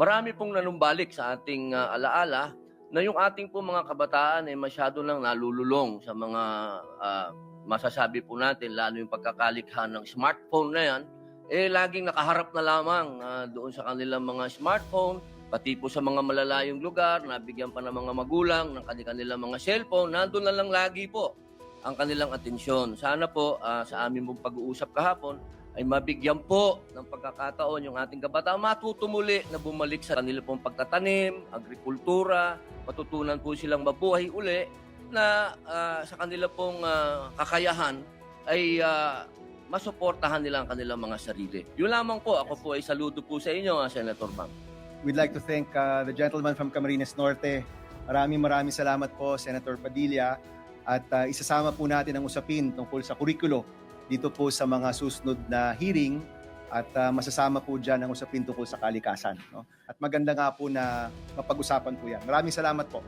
marami pong nanumbalik sa ating ah, alaala na yung ating po mga kabataan ay masyado lang nalululong sa mga ah, masasabi po natin, lalo yung pagkakalikha ng smartphone na yan, eh laging nakaharap na lamang ah, doon sa kanilang mga smartphone, pati po sa mga malalayong lugar, nabigyan pa ng mga magulang ng kanilang mga cellphone, nandun na lang lagi po ang kanilang atensyon. Sana po ah, sa aming pong pag-uusap kahapon ay mabigyan po ng pagkakataon yung ating kabataan matuto muli na bumalik sa kanila pong pagtatanim, agrikultura, matutunan po silang mabuhay uli na ah, sa kanila pong ah, kakayahan ay ah, masuportahan nila ang kanilang mga sarili. Yun lamang po, ako po ay saludo po sa inyo, Senator Bang. We'd like to thank uh, the gentleman from Camarines Norte. Maraming maraming salamat po, Senator Padilla. At uh, isasama po natin ang usapin tungkol sa kurikulo dito po sa mga susunod na hearing at uh, masasama po dyan ang usapin tungkol sa kalikasan. No? At maganda nga po na mapag-usapan po yan. Maraming salamat po.